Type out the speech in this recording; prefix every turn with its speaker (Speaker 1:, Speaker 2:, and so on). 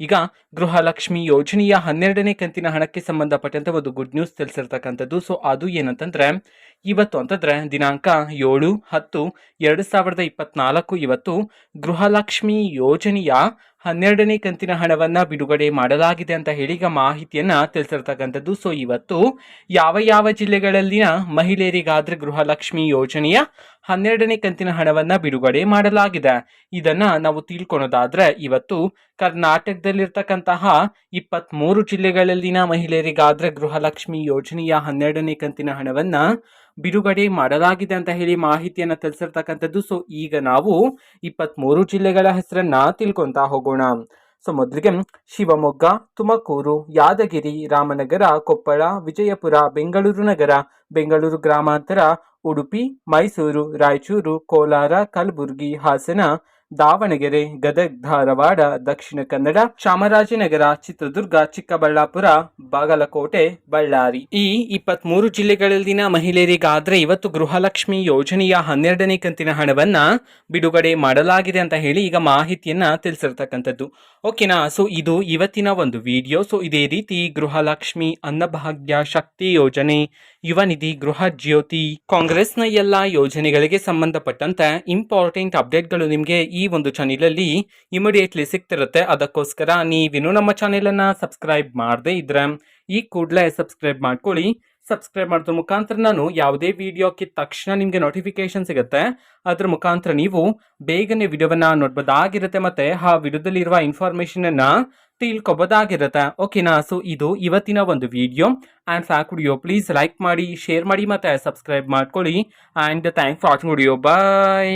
Speaker 1: ಈಗ ಗೃಹಲಕ್ಷ್ಮಿ ಯೋಜನೆಯ ಹನ್ನೆರಡನೇ ಕಂತಿನ ಹಣಕ್ಕೆ ಸಂಬಂಧಪಟ್ಟಂತೆ ಒಂದು ಗುಡ್ ನ್ಯೂಸ್ ತಿಳಿಸಿರ್ತಕ್ಕಂಥದ್ದು. ಸೊ ಅದು ಏನಂತಂದ್ರೆ, ಇವತ್ತು ಅಂತಂದ್ರೆ ದಿನಾಂಕ ಏಳು, ಹತ್ತು, ಎರಡು ಸಾವಿರದ ಇಪ್ಪತ್ನಾಲ್ಕು ಇವತ್ತು ಗೃಹಲಕ್ಷ್ಮಿ ಯೋಜನೆಯ ಹನ್ನೆರಡನೇ ಕಂತಿನ ಹಣವನ್ನ ಬಿಡುಗಡೆ ಮಾಡಲಾಗಿದೆ ಅಂತ ಹೇಳಿ ಈಗ ಮಾಹಿತಿಯನ್ನ ತಿಳಿಸಿರ್ತಕ್ಕಂಥದ್ದು. ಸೊ ಇವತ್ತು ಯಾವ ಯಾವ ಜಿಲ್ಲೆಗಳಲ್ಲಿನ ಮಹಿಳೆಯರಿಗಾದ್ರೆ ಗೃಹಲಕ್ಷ್ಮಿ ಯೋಜನೆಯ ಹನ್ನೆರಡನೇ ಕಂತಿನ ಹಣವನ್ನ ಬಿಡುಗಡೆ ಮಾಡಲಾಗಿದೆ. ಇದನ್ನ ನಾವು ತಿಳ್ಕೊಳೋದಾದ್ರೆ ಇವತ್ತು ಕರ್ನಾಟಕದಲ್ಲಿರ್ತಕ್ಕಂತಹ ಇಪ್ಪತ್ಮೂರು ಜಿಲ್ಲೆಗಳಲ್ಲಿನ ಮಹಿಳೆಯರಿಗಾದ್ರೆ ಗೃಹಲಕ್ಷ್ಮಿ ಯೋಜನೆಯ ಹನ್ನೆರಡನೇ ಕಂತಿನ ಹಣವನ್ನ ಬಿಡುಗಡೆ ಮಾಡಲಾಗಿದೆ ಅಂತ ಹೇಳಿ ಮಾಹಿತಿಯನ್ನು ತಿಳಿಸಿರ್ತಕ್ಕಂಥದ್ದು. ಸೊ ಈಗ ನಾವು ಇಪ್ಪತ್ಮೂರು ಜಿಲ್ಲೆಗಳ ಹೆಸರನ್ನ ತಿಳ್ಕೊಂತಾ ಹೋಗೋಣ. ಸೊ ಮೊದಲಿಗೆ ಶಿವಮೊಗ್ಗ, ತುಮಕೂರು, ಯಾದಗಿರಿ, ರಾಮನಗರ, ಕೊಪ್ಪಳ, ವಿಜಯಪುರ, ಬೆಂಗಳೂರು ನಗರ, ಬೆಂಗಳೂರು ಗ್ರಾಮಾಂತರ ಉಡುಪಿ ಮೈಸೂರು ರಾಯಚೂರು ಕೋಲಾರ ಕಲಬುರಗಿ ಹಾಸನ ದಾವಣಗೆರೆ, ಗದಗ್, ಧಾರವಾಡ, ದಕ್ಷಿಣ ಕನ್ನಡ, ಚಾಮರಾಜನಗರ, ಚಿತ್ರದುರ್ಗ, ಚಿಕ್ಕಬಳ್ಳಾಪುರ, ಬಾಗಲಕೋಟೆ, ಬಳ್ಳಾರಿ. ಈ ಇಪ್ಪತ್ತ್ ಮೂರು ಜಿಲ್ಲೆಗಳಲ್ಲಿನ ಮಹಿಳೆಯರಿಗಾದ್ರೆ ಇವತ್ತು ಗೃಹಲಕ್ಷ್ಮಿ ಯೋಜನೆಯ ಹನ್ನೆರಡನೇ ಕಂತಿನ ಹಣವನ್ನ ಬಿಡುಗಡೆ ಮಾಡಲಾಗಿದೆ ಅಂತ ಹೇಳಿ ಈಗ ಮಾಹಿತಿಯನ್ನ ತಿಳಿಸಿರ್ತಕ್ಕಂಥದ್ದು. ಓಕೆನಾ ಸೊ ಇದು ಇವತ್ತಿನ ಒಂದು ವಿಡಿಯೋ ಸೊ ಇದೇ ರೀತಿ ಗೃಹಲಕ್ಷ್ಮಿ ಅನ್ನಭಾಗ್ಯ ಶಕ್ತಿ ಯೋಜನೆ, ಯುವ ನಿಧಿ ಗೃಹ ಜ್ಯೋತಿ, ಕಾಂಗ್ರೆಸ್ನ ಎಲ್ಲ ಯೋಜನೆಗಳಿಗೆ ಸಂಬಂಧಪಟ್ಟಂತೆ ಇಂಪಾರ್ಟೆಂಟ್ ಅಪ್ಡೇಟ್ಗಳು ನಿಮಗೆ ಒಂದು ಚಾನೆಲಲ್ಲಿ ಇಮಿಡಿಯೇಟ್ಲಿ ಸಿಗ್ತಿರುತ್ತೆ. ಅದಕ್ಕೋಸ್ಕರ ನೀವಿನ್ನು ನಮ್ಮ ಚಾನೆಲನ್ನು ಸಬ್ಸ್ಕ್ರೈಬ್ ಮಾಡದೇ ಇದ್ರೆ ಈ ಕೂಡಲೇ ಸಬ್ಸ್ಕ್ರೈಬ್ ಮಾಡ್ಕೊಳ್ಳಿ. ಸಬ್ಸ್ಕ್ರೈಬ್ ಮಾಡೋದ್ರ ಮುಖಾಂತರ ನಾನು ಯಾವುದೇ ವಿಡಿಯೋಕ್ಕೆ ತಕ್ಷಣ ನಿಮಗೆ ನೋಟಿಫಿಕೇಶನ್ ಸಿಗುತ್ತೆ. ಅದ್ರ ಮುಖಾಂತರ ನೀವು ಬೇಗನೆ ವಿಡಿಯೋವನ್ನ ನೋಡ್ಬೋದಾಗಿರುತ್ತೆ ಮತ್ತೆ ಆ ವಿಡಿಯೋದಲ್ಲಿರುವ ಇನ್ಫಾರ್ಮೇಷನನ್ನು ತಿಳ್ಕೊಬೋದಾಗಿರುತ್ತೆ. ಓಕೆನಾ ಸೊ ಇದು ಇವತ್ತಿನ ಒಂದು ವಿಡಿಯೋ ಆ್ಯಂಡ್ ಫ್ಯಾಕ್ ವಿಡಿಯೋ ಪ್ಲೀಸ್ ಲೈಕ್ ಮಾಡಿ ಶೇರ್ ಮಾಡಿ ಮತ್ತೆ ಸಬ್ಸ್ಕ್ರೈಬ್ ಮಾಡ್ಕೊಳ್ಳಿ. And thanks for watching video bye